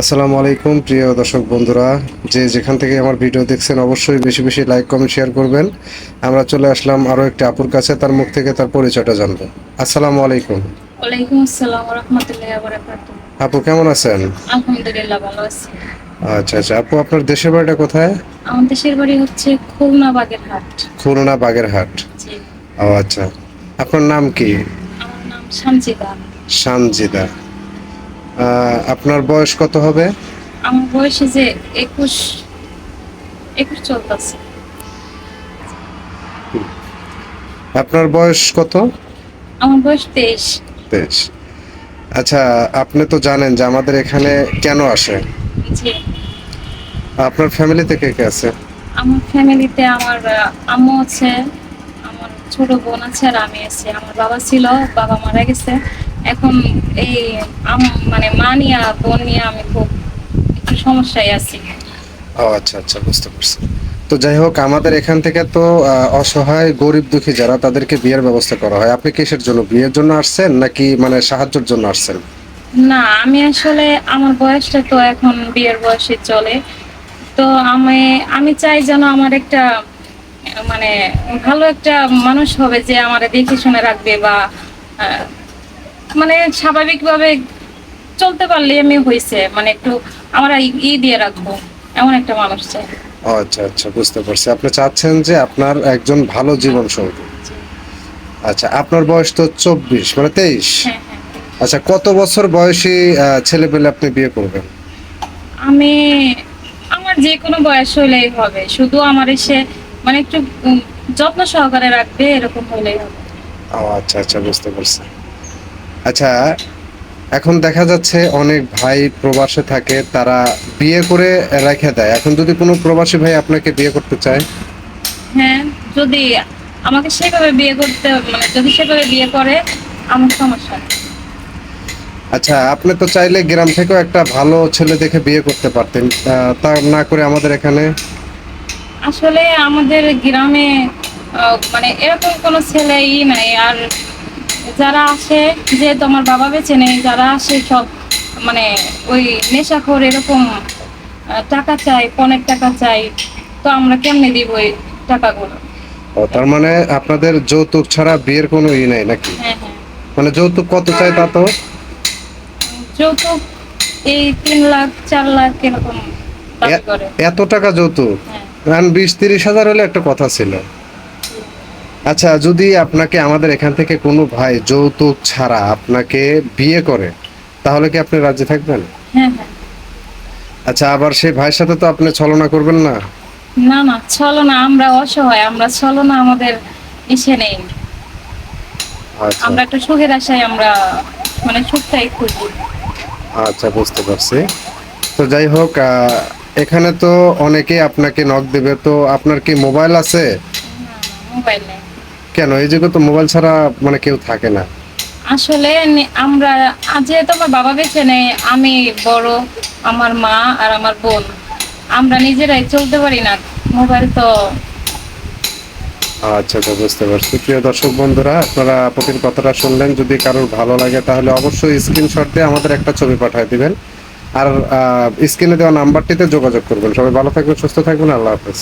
আসসালামু আলাইকুম প্রিয় দর্শক বন্ধুরা। যে যেখান থেকে আমার ভিডিও দেখছেন অবশ্যই বেশি বেশি লাইক কমেন্ট শেয়ার করবেন। আমরা চলে আসলাম আরও একটি আপুর কাছে তার মুখ থেকে তার পরিচয়টা জানব। আসসালামু আলাইকুম। ওয়ালাইকুম আসসালাম রহমতুল্লাহ বারাকাতু আপু কেমন আছেন? আলহামদুলিল্লাহ ভালো আছি। আচ্ছা আচ্ছা। আপু আপনার দেশের বাড়িটা কোথায়? আমার দেশের বাড়ি হচ্ছে খুলনা বাগেরহাট। খুলনা বাগেরহাট। জি। ও আচ্ছা। আপনার নাম কি? আমার নাম সানজিদা। সানজিদা। আপনার বয়স কত হবে? আমার বয়সে যে একুশ একুশ চলতেছে। আপনার বয়স কত? আমার বয়স তেইশ। বেশ আচ্ছা আপনি তো জানেন যে আমাদের এখানে কেন আসে? আপনার ফ্যামিলিতে কে কে আছে? আমার ফ্যামিলিতে আমার আম্মু আছে আমার ছোট বোন আছে আর আমি আছি। আমার বাবা ছিল বাবা মারা গেছে। এখন এই আম- মানে মা নিয়ে বোন নিয়ে আমি খুব একটু সমস্যায় আছি। ও আচ্ছা আচ্ছা বুঝতে পারছি। তো যাই হোক আমাদের এখান থেকে তো অসহায় গরিব দুঃখী যারা তাদেরকে বিয়ের ব্যবস্থা করা হয়। আপনি কিসের জন্য বিয়ের জন্য আসছেন নাকি মানে সাহায্যের জন্য আসছেন? না আমি আসলে আমার বয়সটা তো এখন বিয়ের বয়সে চলে। তো আমি আমি চাই যেন আমার একটা মানে ভালো একটা মানুষ হবে যে আমার দেখে শুনে রাখবে বা মানে স্বাভাবিকভাবে চলতে পারলে আমি হয়েছে মানে একটু আমরা ই- দিয়ে রাখব এমন একটা মানুষ চাই। আচ্ছা আচ্ছা বুঝতে পারছি। আপনি চাচ্ছেন যে আপনার একজন ভালো জীবন সঙ্গী আচ্ছা আপনার বয়স তো চব্বিশ মানে তেইশ। হ্যাঁ হ্যাঁ আচ্ছা কত বছর বয়সী ছেলে পেলে আপনি বিয়ে করবেন? আমি আমার যে কোনো বয়স হলেই হবে শুধু আমার এসে মানে একটু যত্ন সহকারে রাখবে এরকম হলেই হবে। আচ্ছা আচ্ছা বুঝতে পারছি। আচ্ছা এখন দেখা যাচ্ছে অনেক ভাই প্রবাসে থাকে তারা বিয়ে করে রেখে দেয়। এখন যদি কোনো প্রবাসী ভাই আপনাকে বিয়ে করতে চায়? হ্যাঁ যদি আমাকে সেভাবে বিয়ে করতে মানে যদি সেভাবে বিয়ে করে আমার সমস্যা। আচ্ছা আপনি তো চাইলে গ্রাম থেকেও একটা ভালো ছেলে দেখে বিয়ে করতে পারতেন। তা না করে আমাদের এখানে? আসলে আমাদের গ্রামে মানে এরকম কোনো ছেলেই নাই আর যারা আসে যে তোমার বাবা বেঁচে নেই যারা আসে সব মানে ওই নেশাখোর এরকম টাকা চাই পনেরো টাকা চাই তো আমরা কেমনে দিব ওই টাকাগুলো? ও তার মানে আপনাদের যৌতুক ছাড়া বিয়ের কোনো ই নাই নাকি? হ্যাঁ হ্যাঁ। মানে যৌতুক কত চাই তা তো? যৌতুক এই তিন লাখ চার লাখ এরকম দাবি করে। এত টাকা যৌতুক? হ্যাঁ। বিশ তিরিশ হাজার হলে একটা কথা ছিল। আচ্ছা যদি আপনাকে আমাদের এখান থেকে কোনো ভাই যৌতুক ছাড়া আপনাকে বিয়ে করে তাহলে কি আপনি রাজি থাকবেন? হ্যাঁ হ্যাঁ। আচ্ছা আবার সেই ভাইয়ের সাথে তো আপনি ছলনা করবেন না? না না চলো না আমরা অসহায় আমরা চলো না আমাদের ইসে নেই। আচ্ছা। আমরা একটা সুখের আশায় আমরা মানে সুখটাই খুঁজি। আচ্ছা বুঝতে পারছি। তো যাই হোক এখানে তো অনেকেই আপনাকে নক দেবে তো আপনার কি মোবাইল আছে? মোবাইল নেই। কেন? এই যুগে তো মোবাইল ছাড়া মানে কেউ থাকে না। আসলে আমরা আজ যেহেতু আমার বাবা বেঁচে নেই আমি বড় আমার মা আর আমার বোন আমরা নিজেরাই চলতে পারি না। মোবাইল তো আচ্ছা আচ্ছা বুঝতে পারছি। প্রিয় দর্শক বন্ধুরা আপনারা প্রতির কথাটা শুনলেন। যদি কারোর ভালো লাগে তাহলে অবশ্যই স্ক্রিনশট দিয়ে আমাদের একটা ছবি পাঠিয়ে দিবেন। আর স্ক্রিনে দেওয়া নাম্বারটিতে যোগাযোগ করবেন। সবাই ভালো থাকবেন সুস্থ থাকবেন। আল্লাহ হাফেজ।